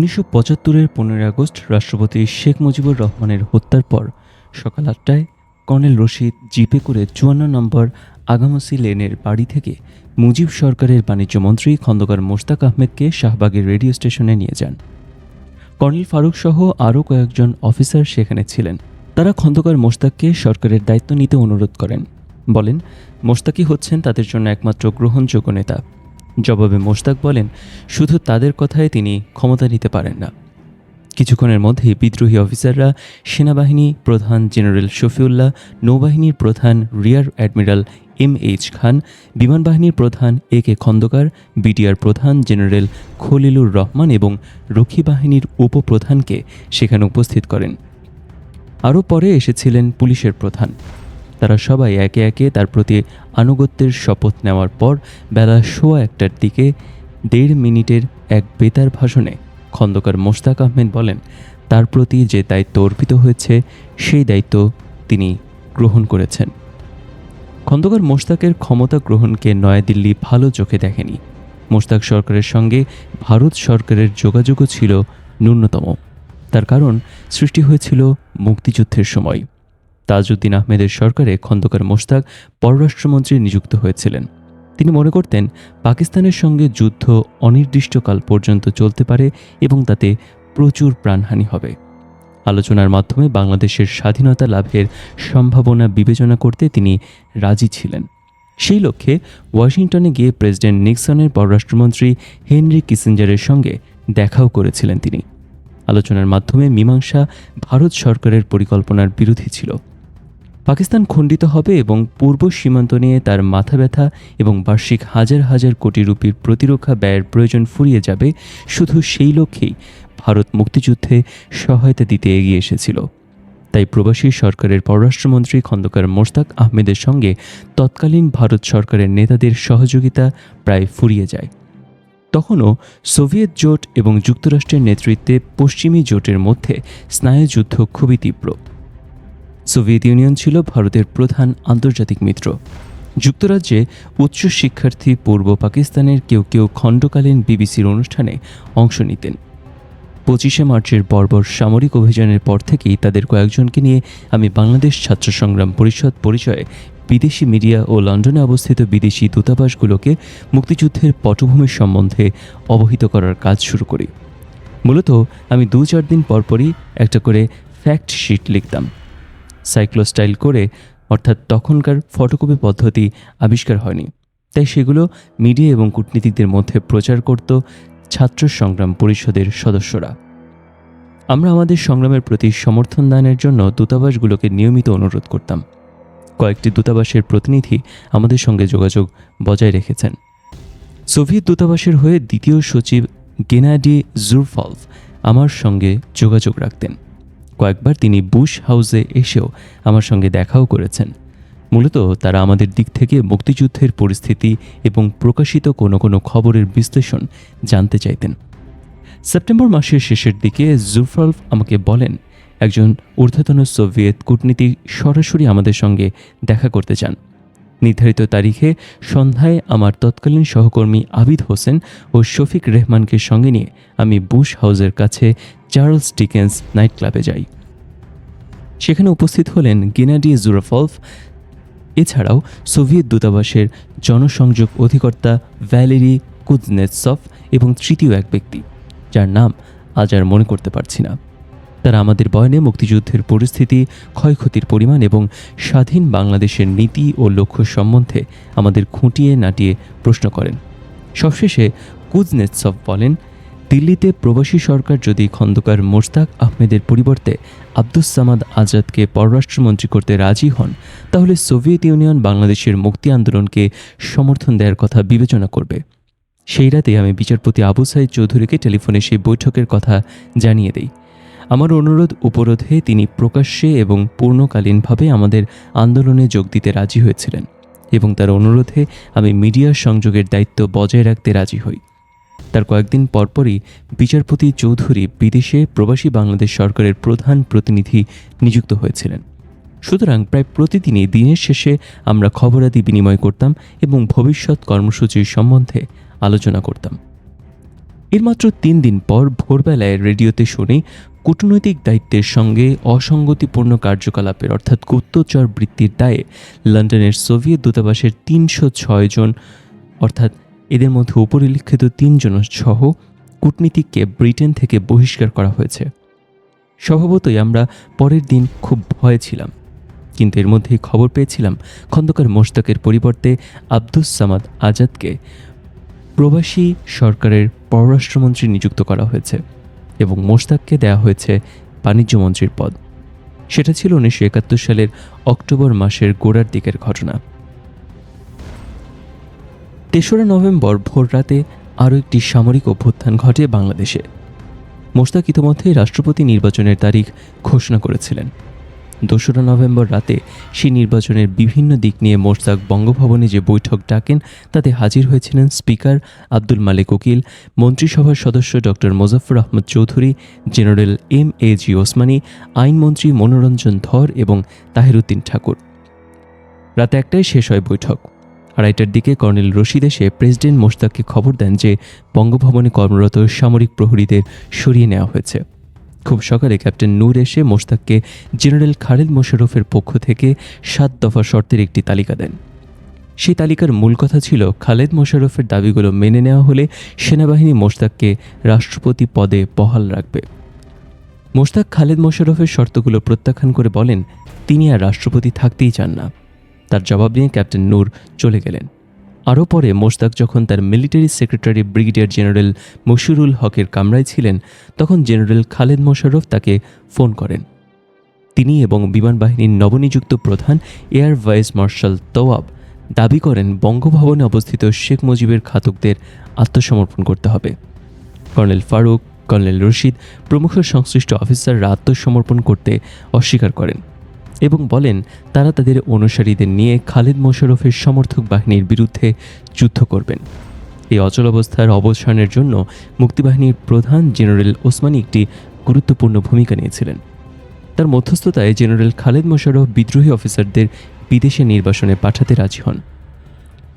উনিশশো পঁচাত্তরের পনেরোই আগস্ট রাষ্ট্রপতি শেখ মুজিবুর রহমানের হত্যার পর সকাল আটটায় কর্নেল রশিদ জিপে করে চুয়ান্ন নম্বর আগামসি লেনের বাড়ি থেকে মুজিব সরকারের বাণিজ্য মন্ত্রী খন্দকার মোশতাক আহমেদকে শাহবাগের রেডিও স্টেশনে নিয়ে যান। কর্নেল ফারুক সহ আরও কয়েকজন অফিসার সেখানে ছিলেন। তারা খন্দকার মোশতাককে সরকারের দায়িত্ব নিতে অনুরোধ করেন। বলেন মোশতাকি হচ্ছেন তাদের জন্য একমাত্র গ্রহণযোগ্য নেতা। জবাবে মোশতাক বলেন, শুধু তাদের কথায় তিনি ক্ষমতা নিতে পারেন না। কিছুক্ষণের মধ্যেই বিদ্রোহী অফিসাররা সেনাবাহিনী প্রধান জেনারেল শফিউল্লাহ, নৌবাহিনীর প্রধান rear admiral M H Khan বিমান বাহিনীর প্রধান এ কে খন্দকার, বিডিআর প্রধান জেনারেল খলিলুর রহমান এবং রক্ষী বাহিনীর উপপ্রধানকে সেখানে উপস্থিত করেন। আরও পরে এসেছিলেন পুলিশের প্রধান। তারা সবাই একে একে তার প্রতি আনুগত্যের শপথ নেওয়ার পর বেলা সোয়া একটার দিকে দেড় মিনিটের এক বেতার ভাষণে খন্দকার মোশতাক আহমেদ বলেন, তার প্রতি যে দায়িত্ব অর্পিত হয়েছে, সেই দায়িত্ব তিনি গ্রহণ করেছেন। খন্দকার মোশতাকের ক্ষমতা গ্রহণকে নয়াদিল্লি ভালো চোখে দেখেনি। মোশতাক সরকারের সঙ্গে ভারত সরকারের যোগাযোগও ছিল ন্যূনতম। তার কারণ, সৃষ্টি হয়েছিল মুক্তিযুদ্ধের সময়। তাজউদ্দিন আহমেদের সরকারে খন্দকার মোশতাক পররাষ্ট্রমন্ত্রী নিযুক্ত হয়েছিলেন। তিনি মনে করতেন, পাকিস্তানের সঙ্গে যুদ্ধ অনির্দিষ্টকাল পর্যন্ত চলতে পারে এবং তাতে প্রচুর প্রাণহানি হবে। আলোচনার মাধ্যমে বাংলাদেশের স্বাধীনতা লাভের সম্ভাবনা বিবেচনা করতে তিনি রাজি ছিলেন। সেই লক্ষ্যে ওয়াশিংটনে গিয়ে প্রেসিডেন্ট নিক্সনের পররাষ্ট্রমন্ত্রী হেনরি কিসেঞ্জারের সঙ্গে দেখাও করেছিলেন তিনি। আলোচনার মাধ্যমে মীমাংসা ভারত সরকারের পরিকল্পনার বিরোধী ছিল। পাকিস্তান খণ্ডিত হবে এবং পূর্ব সীমান্ত নিয়ে তার মাথা ব্যথা এবং বার্ষিক হাজার হাজার কোটি রুপির প্রতিরক্ষা ব্যয়ের প্রয়োজন ফুরিয়ে যাবে শুধু সেই লক্ষ্যেই ভারত মুক্তিযুদ্ধে সহায়তা দিতে এগিয়ে এসেছিল। তাই প্রবাসী সরকারের পররাষ্ট্রমন্ত্রী খন্দকার মোস্তাক আহমেদের সঙ্গে তৎকালীন ভারত সরকারের নেতাদের সহযোগিতা প্রায় ফুরিয়ে যায়। তখনও সোভিয়েত জোট এবং যুক্তরাষ্ট্রের নেতৃত্বে পশ্চিমী জোটের মধ্যে স্নায়ুযুদ্ধ খুবই তীব্র। সোভিয়েত ইউনিয়ন ছিল ভারতের প্রধান আন্তর্জাতিক মিত্র। যুক্তরাজ্যে উচ্চ শিক্ষার্থী পূর্ব পাকিস্তানের কেউ কেউ খণ্ডকালীন বিবিসির অনুষ্ঠানে অংশ নিতেন। পঁচিশে মার্চের বর্বর সামরিক অভিযানের পর থেকেই তাদের কয়েকজনকে নিয়ে আমি বাংলাদেশ ছাত্র সংগ্রাম পরিষদ পরিচয়ে বিদেশি মিডিয়া ও লন্ডনে অবস্থিত বিদেশি দূতাবাসগুলোকে মুক্তিযুদ্ধের পটভূমির সম্বন্ধে অবহিত করার কাজ শুরু করি। মূলত আমি দু চার দিন পরপরই একটা করে ফ্যাক্ট শিট লিখতাম। সাইক্লোস্টাইল করে, অর্থাৎ তখনকার ফটোকপি পদ্ধতি আবিষ্কার হয়নি। তাই সেগুলো মিডিয়া এবং কূটনীতিকদের মধ্যে প্রচার করত ছাত্র সংগ্রাম পরিষদের সদস্যরা। আমরা আমাদের সংগ্রামের প্রতি সমর্থন দানের জন্য দূতাবাসগুলোকে নিয়মিত অনুরোধ করতাম। কয়েকটি দূতাবাসের প্রতিনিধি আমাদের সঙ্গে যোগাযোগ বজায় রেখেছেন। সোভিয়েত দূতাবাসের হয়ে দ্বিতীয় সচিব গেনাডি জুরফলভ আমার সঙ্গে যোগাযোগ রাখতেন। কয়েকবার তিনি বুশ হাউসে এসেও আমার সঙ্গে দেখাও করেছেন। মূলত তারা আমাদের দিক থেকে মুক্তিযুদ্ধের পরিস্থিতি এবং প্রকাশিত কোনো কোনো খবরের বিশ্লেষণ জানতে চাইতেন। সেপ্টেম্বর মাসের শেষের দিকে জুফরলফ আমাকে বলেন, একজন ঊর্ধ্বতন সোভিয়েত কূটনীতি সরাসরি আমাদের সঙ্গে দেখা করতে চান। নির্ধারিত তারিখে সন্ধ্যায় আমার তৎকালীন সহকর্মী আবিদ হোসেন ও শফিক রেহমানকে সঙ্গে নিয়ে আমি বুশ হাউসের কাছে চার্লস ডিকেন্স নাইট ক্লাবে যাই। সেখানে উপস্থিত হলেন গেনাডি জুরাফলফ, এছাড়াও সোভিয়েত দূতাবাসের জনসংযোগ অধিকর্তা ভ্যালেরি কুজনেৎসভ এবং তৃতীয় এক ব্যক্তি, যার নাম আজ আর মনে করতে পারছি না। তারা আমাদের বয়নে মুক্তিযুদ্ধের পরিস্থিতি, ক্ষয়ক্ষতির পরিমাণ এবং স্বাধীন বাংলাদেশের নীতি ও লক্ষ্য সম্বন্ধে আমাদের খুঁটিয়ে নাটিয়ে প্রশ্ন করেন। সবশেষে কুজনেৎসভ বলেন দিল্লিতে প্রবাসী সরকার যদি খন্দকার মোশতাক আহমেদের পরিবর্তে আব্দুস সামাদ আজাদকে পররাষ্ট্রমন্ত্রী করতে রাজি হন, তাহলে সোভিয়েত ইউনিয়ন বাংলাদেশের মুক্তি আন্দোলনকে সমর্থন দেওয়ার কথা বিবেচনা করবে। সেই রাতে আমি বিচারপতি আবু সাইদ চৌধুরীকে টেলিফোনে সেই বৈঠকের কথা জানিয়ে দেই। আমার অনুরোধ উপরোধে তিনি প্রকাশ্যে এবং পূর্ণকালীনভাবে আমাদের আন্দোলনে যোগ দিতে রাজি হয়েছিলেন এবং তার অনুরোধে আমি মিডিয়ার সংযোগের দায়িত্ব বজায় রাখতে রাজি হই। তার কয়েকদিন পরপরই বিচারপতি চৌধুরী বিদেশে প্রবাসী বাংলাদেশ সরকারের প্রধান প্রতিনিধি নিযুক্ত হয়েছিলেন। সুতরাং প্রায় প্রতিদিনই দিনের শেষে আমরা খবরাদি বিনিময় করতাম এবং ভবিষ্যৎ কর্মসূচির সম্বন্ধে আলোচনা করতাম। এর মাত্র তিন দিন পর ভোরবেলায় রেডিওতে শুনে কূটনৈতিক দায়িত্বের সঙ্গে অসঙ্গতিপূর্ণ কার্যকলাপের অর্থাৎ গুপ্তচর বৃত্তির দায়ে লন্ডনের সোভিয়েত দূতাবাসের তিনশো ছয় জন অর্থাৎ এদের মধ্যে উপরিলিখিত তিনজন সহ কূটনীতিককে ব্রিটেন থেকে বহিষ্কার করা হয়েছে। স্বভাবতই আমরা পরের দিন খুব ভয়ে ছিলাম, কিন্তু এর মধ্যেই খবর পেয়েছিলাম খন্দকার মোশতাকের পরিবর্তে আব্দুস সামাদ আজাদকে প্রবাসী সরকারের পররাষ্ট্রমন্ত্রী নিযুক্ত করা হয়েছে এবং মোশতাককে দেওয়া হয়েছে বাণিজ্য মন্ত্রীর পদ। সেটা ছিল উনিশশো একাত্তর সালের অক্টোবর মাসের গোড়ার দিকের ঘটনা। তেসরা নভেম্বর ভোর রাতে আরও একটি সামরিক অভ্যুত্থান ঘটে বাংলাদেশে। মোশতাক ইতিমধ্যেই রাষ্ট্রপতি নির্বাচনের তারিখ ঘোষণা করেছিলেন। দোসরা নভেম্বর রাতে সেই নির্বাচনের বিভিন্ন দিক নিয়ে মোশতাক বঙ্গভবনে যে বৈঠক ডাকেন, তাতে হাজির হয়েছিলেন স্পিকার আব্দুল মালিক উকিল, মন্ত্রিসভার সদস্য doctor Mozaffar Ahmad Chowdhury, general M A G Osmani, আইনমন্ত্রী মনোরঞ্জন ধর এবং তাহিরুদ্দিন ঠাকুর। রাতে একটাই শেষ হয় বৈঠক। আড়াইটার দিকে কর্নেল রশিদ এসে প্রেসিডেন্ট মোশতাককে খবর দেন যে বঙ্গভবনে কর্মরত সামরিক প্রহরীদের সরিয়ে নেওয়া হয়েছে। খুব সকালে ক্যাপ্টেন নূর এসে মোশতাককে জেনারেল খালেদ মোশারফের পক্ষ থেকে সাত দফা শর্তের একটি তালিকা দেন। সেই তালিকার মূল কথা ছিল, খালেদ মোশাররফের দাবিগুলো মেনে নেওয়া হলে সেনাবাহিনী মোশতাককে রাষ্ট্রপতি পদে বহাল রাখবে। মোশতাক খালেদ মোশাররফের শর্তগুলো প্রত্যাখ্যান করে বলেন, তিনি আর রাষ্ট্রপতি থাকতেই চান না। তার জবাব নিয়ে ক্যাপ্টেন নূর চলে গেলেন। আরও পরে মোশতাক যখন তার military secretary brigadier general Mashirul হকের কামরায় ছিলেন, তখন জেনারেল খালেদ মোশাররফ তাকে ফোন করেন। তিনি এবং বিমান বাহিনীর নবনিযুক্ত প্রধান এয়ার ভাইস মার্শাল তওয়াব দাবি করেন, বঙ্গভবনে অবস্থিত শেখ মুজিবের ঘাতকদের আত্মসমর্পণ করতে হবে। কর্নেল ফারুক, কর্নেল রশিদ প্রমুখ সংশ্লিষ্ট অফিসাররা আত্মসমর্পণ করতে অস্বীকার করেন। এবং বলেন, তারা তাদের অনুসারীদের নিয়ে খালেদ মোশারফের সমর্থক বাহিনীর বিরুদ্ধে যুদ্ধ করবেন। এই অচল অবস্থার অবসানের জন্য মুক্তিবাহিনীর প্রধান জেনারেল ওসমানী একটি গুরুত্বপূর্ণ ভূমিকা নিয়েছিলেন। তার মধ্যস্থতায় জেনারেল খালেদ মোশারফ বিদ্রোহী অফিসারদের বিদেশে নির্বাসনে পাঠাতে রাজি হন।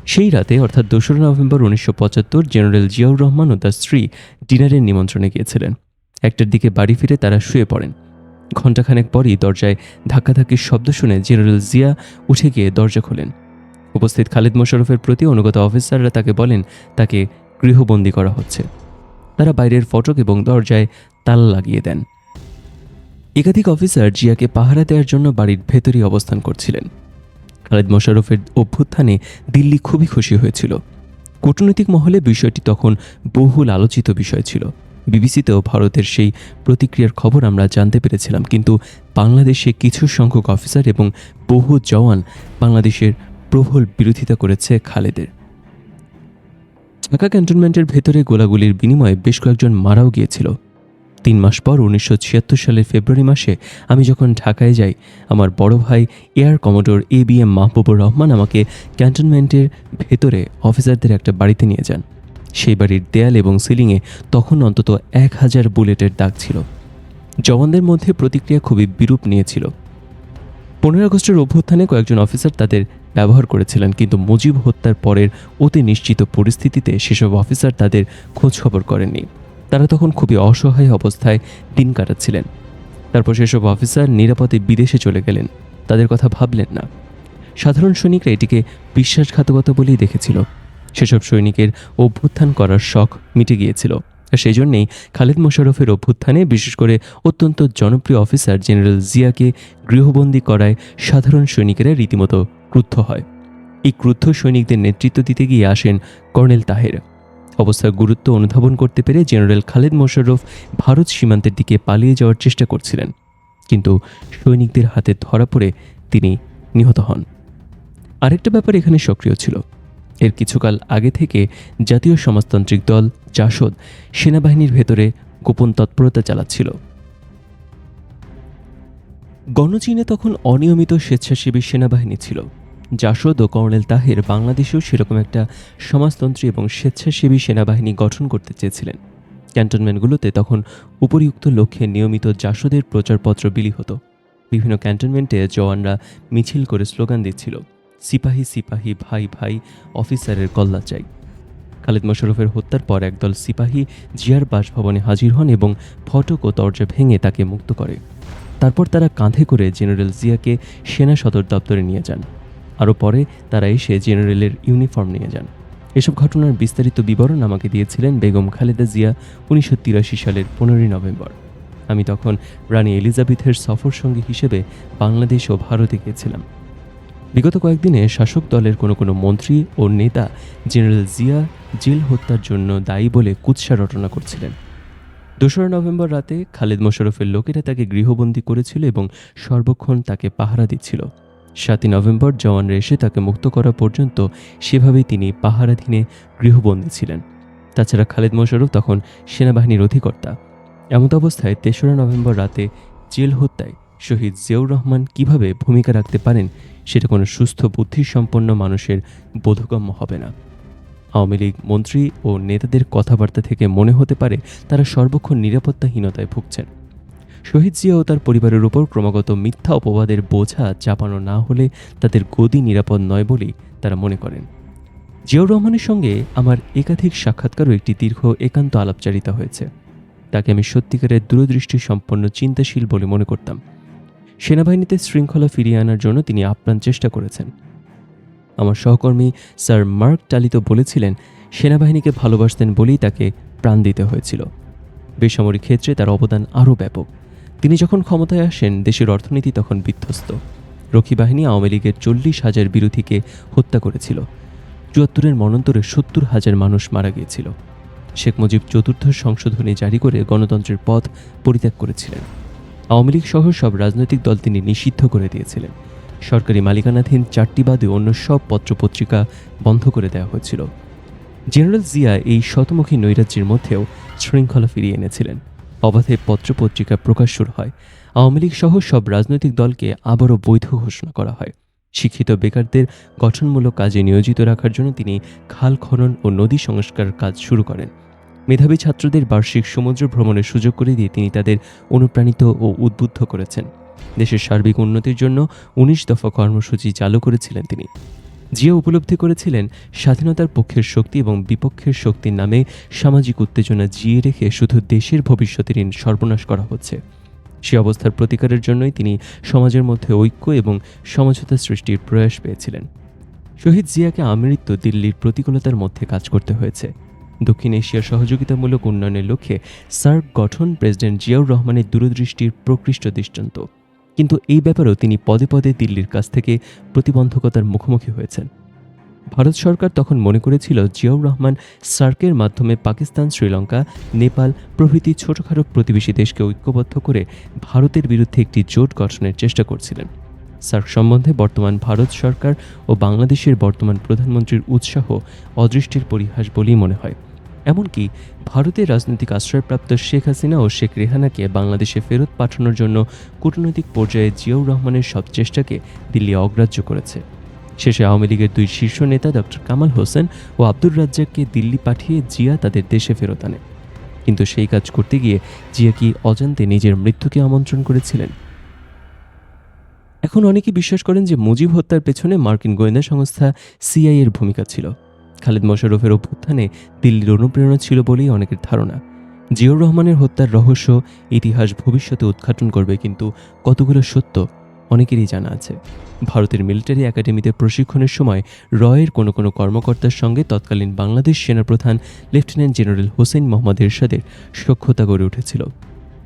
সেই রাতে, অর্থাৎ দোসরা নভেম্বর উনিশশো পঁচাত্তর, জেনারেল জিয়াউর রহমান ও তার স্ত্রী ডিনারের নিমন্ত্রণে গিয়েছিলেন। একটার দিকে বাড়ি ফিরে তারা শুয়ে পড়েন। ঘণ্টাখানেক পরই দরজায় ধাক্কাধাক্কির শব্দ শুনে জেনারেল জিয়া উঠে গিয়ে দরজা খোলেন। উপস্থিত খালিদ মোশাররফের প্রতি অনুগত অফিসাররা তাকে বলেন, তাকে গৃহবন্দী করা হচ্ছে। তারা বাইরের ফটক এবং দরজায় তালা লাগিয়ে দেন। একাধিক অফিসার জিয়াকে পাহারা দেওয়ার জন্য বাড়ির ভেতরেই অবস্থান করছিলেন। খালেদ মোশারফের অভ্যুত্থানে দিল্লি খুবই খুশি হয়েছিল। কূটনৈতিক মহলে বিষয়টি তখন বহুল আলোচিত বিষয় ছিল। বিবিসিতেও ভারতের সেই প্রতিক্রিয়ার খবর আমরা জানতে পেরেছিলাম। কিন্তু বাংলাদেশে কিছু সংখ্যক অফিসার এবং বহু জওয়ান বাংলাদেশের প্রবল বিরোধিতা করেছে খালেদের। ঢাকা ক্যান্টনমেন্টের ভেতরে গোলাগুলির বিনিময়ে বেশ কয়েকজন মারাও গিয়েছিল। তিন মাস পর উনিশশো ছিয়াত্তর সালের ফেব্রুয়ারি মাসে আমি যখন ঢাকায় যাই, আমার বড় ভাই air commodore A B M Mahbubur Rahman আমাকে ক্যান্টনমেন্টের ভেতরে অফিসারদের একটা বাড়িতে নিয়ে যান। সেই বাড়ির দেয়াল এবং সিলিংয়ে তখন অন্তত এক হাজার বুলেটের দাগ ছিল। জওয়ানদের মধ্যে প্রতিক্রিয়া খুবই বিরূপ নিয়েছিল। পনেরো আগস্টের অভ্যুত্থানে কয়েকজন অফিসার তাদের ব্যবহার করেছিলেন, কিন্তু মুজিব হত্যার পরের অতি নিশ্চিত পরিস্থিতিতে সেসব অফিসার তাদের খোঁজ খবর করেননি। তারা তখন খুবই অসহায় অবস্থায় দিন কাটাচ্ছিলেন। তারপর সেসব অফিসার নিরাপদে বিদেশে চলে গেলেন। তাদের কথা ভাবলেন না। সাধারণ সৈনিকরা এটিকে বিশ্বাসঘাতকতা বলেই দেখেছিল। সেসব সৈনিকের অভ্যুত্থান করার শখ মিটে গিয়েছিল। সেই জন্যেই খালেদ মোশাররফের অভ্যুত্থানে, বিশেষ করে অত্যন্ত জনপ্রিয় অফিসার জেনারেল জিয়াকে গৃহবন্দী করায় সাধারণ সৈনিকেরা রীতিমতো ক্রুদ্ধ হয়। এই ক্রুদ্ধ সৈনিকদের নেতৃত্ব দিতে গিয়ে আসেন কর্নেল তাহের। অবস্থার গুরুত্ব অনুধাবন করতে পেরে জেনারেল খালেদ মোশাররফ ভারত সীমান্তের দিকে পালিয়ে যাওয়ার চেষ্টা করছিলেন। কিন্তু সৈনিকদের হাতে ধরা পড়ে তিনি নিহত হন। আরেকটা ব্যাপার এখানে সক্রিয় ছিল। এর কিছুকাল আগে থেকে জাতীয় সমাজতান্ত্রিক দল জাসদ সেনাবাহিনীর ভেতরে গোপন তৎপরতা চালাচ্ছিল। গণচীনে তখন অনিয়মিত স্বেচ্ছাসেবী সেনাবাহিনী ছিল। জাসদ ও কর্নেল তাহের বাংলাদেশেও সেরকম একটা সমাজতন্ত্রী এবং স্বেচ্ছাসেবী সেনাবাহিনী গঠন করতে চেয়েছিলেন। ক্যান্টনমেন্টগুলোতে তখন উপরিউক্ত লক্ষ্যে নিয়মিত জাসদের প্রচারপত্র বিলি হতো। বিভিন্ন ক্যান্টনমেন্টে জওয়ানরা মিছিল করে স্লোগান দিচ্ছিল। সিপাহী সিপাহী, ভাই ভাই অফিসারের কল্লা চাই। খালিদ মোশাররফের হত্যার পর একদল সিপাহী জিয়ার বাসভবনে হাজির হন এবং ফটক ও দরজা ভেঙে তাকে মুক্ত করে। তারপর তারা কাঁধে করে জেনারেল জিয়াকে সেনা সদর দপ্তরে নিয়ে যান। আরও পরে তারা এসে জেনারেলের ইউনিফর্ম নিয়ে যান। এসব ঘটনার বিস্তারিত বিবরণ আমাকে দিয়েছিলেন বেগম খালেদা জিয়া উনিশশো তিরাশি সালের পনেরোই নভেম্বর। আমি তখন রানী এলিজাবেথের সফর সঙ্গী হিসেবে বাংলাদেশ ও ভারতে গিয়েছিলাম। বিগত কয়েকদিনে শাসক দলের কোনো কোনো মন্ত্রী ও নেতা জেনারেল জিয়া জেল হত্যার জন্য দায়ী বলে কুৎসা রটনা করছিলেন। দোসরা নভেম্বর রাতে খালেদ মোশাররফের লোকেরা তাকে গৃহবন্দী করেছিল এবং সর্বক্ষণ তাকে পাহারা দিচ্ছিল। সাতই নভেম্বর জওয়ানরা এসে তাকে মুক্ত করা পর্যন্ত সেভাবেই তিনি পাহারাধীনে গৃহবন্দী ছিলেন। তাছাড়া খালেদ মোশাররফ তখন সেনাবাহিনীর অধিকর্তা। এমত অবস্থায় তেসরা নভেম্বর রাতে জেল হত্যায় শহীদ জিয়াউর রহমান কীভাবে ভূমিকা রাখতে পারেন, সেটা কোনো সুস্থ বুদ্ধিসম্পন্ন মানুষের বোধগম্য হবে না। আওয়ামী লীগ মন্ত্রী ও নেতাদের কথাবার্তা থেকে মনে হতে পারে তারা সর্বক্ষণ নিরাপত্তাহীনতায় ভুগছেন। শহীদ জিয়া ও তার পরিবারের উপর ক্রমাগত মিথ্যা অপবাদের বোঝা চাপানো না হলে তাদের গদি নিরাপদ নয় বলেই তারা মনে করেন। জিয়াউর রহমানের সঙ্গে আমার একাধিক সাক্ষাৎকারও একটি দীর্ঘ একান্ত আলাপচারিতা হয়েছে। তাকে আমি সত্যিকারের দূরদৃষ্টি সম্পন্ন চিন্তাশীল বলে মনে করতাম। সেনাবাহিনীতে শৃঙ্খলা ফিরিয়ে আনার জন্য তিনি আপ্রাণ চেষ্টা করেছেন। আমার সহকর্মী স্যার মার্ক টালিত বলেছিলেন, সেনাবাহিনীকে ভালোবাসতেন বলেই তাকে প্রাণ দিতে হয়েছিল। বেসামরিক ক্ষেত্রে তার অবদান আরও ব্যাপক। তিনি যখন ক্ষমতায় আসেন, দেশের অর্থনীতি তখন বিধ্বস্ত। রক্ষী বাহিনী আওয়ামী লীগের চল্লিশ হাজার বিরোধীকে হত্যা করেছিল। চুয়াত্তরের মনন্তরে সত্তর হাজার মানুষ মারা গিয়েছিল। শেখ মুজিব চতুর্থ সংশোধনী জারি করে গণতন্ত্রের পথ পরিত্যাগ করেছিলেন। আওয়ামী লীগ সহ সব রাজনৈতিক দল তিনি নিষিদ্ধ করে দিয়েছিলেন। সরকারি মালিকানাধীন চারটি বাদে অন্য সব পত্রপত্রিকা বন্ধ করে দেওয়া হয়েছিল। জেনারেল জিয়া এই শতমুখী নৈরাজ্যের মধ্যেও শৃঙ্খলা ফিরিয়ে এনেছিলেন। অবাধে পত্রপত্রিকা প্রকাশ শুরু হয়। আওয়ামী লীগ সহ সব রাজনৈতিক দলকে আবারও বৈধ ঘোষণা করা হয়। শিক্ষিত বেকারদের গঠনমূলক কাজে নিয়োজিত রাখার জন্য তিনি খাল খনন ও নদী সংস্কার কাজ শুরু করেন। মেধাবী ছাত্রদের বার্ষিক সমুদ্র ভ্রমণের সুযোগ করে দিয়ে তিনি তাদের অনুপ্রাণিত ও উদ্বুদ্ধ করেছেন। দেশের সার্বিক উন্নতির জন্য উনিশ দফা কর্মসূচি চালু করেছিলেন তিনি। জিয়া উপলব্ধি করেছিলেন, স্বাধীনতার পক্ষের শক্তি এবং বিপক্ষের শক্তির নামে সামাজিক উত্তেজনা জিয়ে রেখে শুধু দেশের ভবিষ্যতের ঋণ সর্বনাশ করা হচ্ছে। সে অবস্থার প্রতিকারের জন্যই তিনি সমাজের মধ্যে ঐক্য এবং সমঝোতা সৃষ্টির প্রয়াস পেয়েছিলেন। শহীদ জিয়াকে আমৃত্য দিল্লির প্রতিকূলতার মধ্যে কাজ করতে হয়েছে। দক্ষিণ এশিয়ার সহযোগিতামূলক উন্নয়নের লক্ষ্যে সার্ক গঠন প্রেসিডেন্ট জিয়াউর রহমানের দূরদৃষ্টির প্রকৃষ্ট দৃষ্টান্ত। কিন্তু এই ব্যাপারেও তিনি পদে পদে দিল্লির কাছ থেকে প্রতিবন্ধকতার মুখোমুখি হয়েছেন। ভারত সরকার তখন মনে করেছিল জিয়াউর রহমান সার্কের মাধ্যমে পাকিস্তান, শ্রীলঙ্কা, নেপাল প্রভৃতি ছোটখাটো প্রতিবেশী দেশকে ঐক্যবদ্ধ করে ভারতের বিরুদ্ধে একটি জোট গঠনের চেষ্টা করছিলেন। সার্ক সম্বন্ধে বর্তমান ভারত সরকার ও বাংলাদেশের বর্তমান প্রধানমন্ত্রীর উৎসাহ অদৃষ্টির পরিহাস বলেই মনে হয়। এমনকি ভারতের রাজনৈতিক আশ্রয়প্রাপ্ত শেখ হাসিনা ও শেখ রেহানাকে বাংলাদেশে ফেরত পাঠানোর জন্য কূটনৈতিক পর্যায়ে জিয়াউর রহমানের সব চেষ্টাকে দিল্লি অগ্রাহ্য করেছে। শেষে আওয়ামী লীগের দুই শীর্ষ নেতা ডক্টর কামাল হোসেন ও আব্দুর রাজ্জাককে দিল্লি পাঠিয়ে জিয়া তাদের দেশে ফেরত আনে। কিন্তু সেই কাজ করতে গিয়ে জিয়া কি অজান্তে নিজের মৃত্যুকে আমন্ত্রণ করেছিলেন? এখন অনেকে বিশ্বাস করেন যে মুজিব হত্যার পেছনে মার্কিন গোয়েন্দা সংস্থা সিআই এর ভূমিকা ছিল। খালেদ মোশাররফের অভ্যুত্থানে দিল্লির অনুপ্রেরণা ছিল বলেই অনেকের ধারণা। জিয়াউর রহমানের হত্যার রহস্য ইতিহাস ভবিষ্যতে উদ্ঘাটন করবে কিন্তু কতগুলো সত্য অনেকেরই জানা আছে। ভারতের মিলিটারি একাডেমিতে প্রশিক্ষণের সময় রয়ের কোনো কোনো কর্মকর্তার সঙ্গে তৎকালীন বাংলাদেশ সেনাপ্রধান লেফটেন্যান্ট জেনারেল হোসেন মোহাম্মদ এরশাদের সখ্যতা গড়ে উঠেছিল।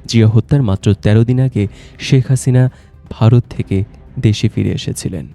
জিয়া হত্যার মাত্র তেরো দিন আগে শেখ হাসিনা ভারত থেকে দেশে ফিরে এসেছিলেন।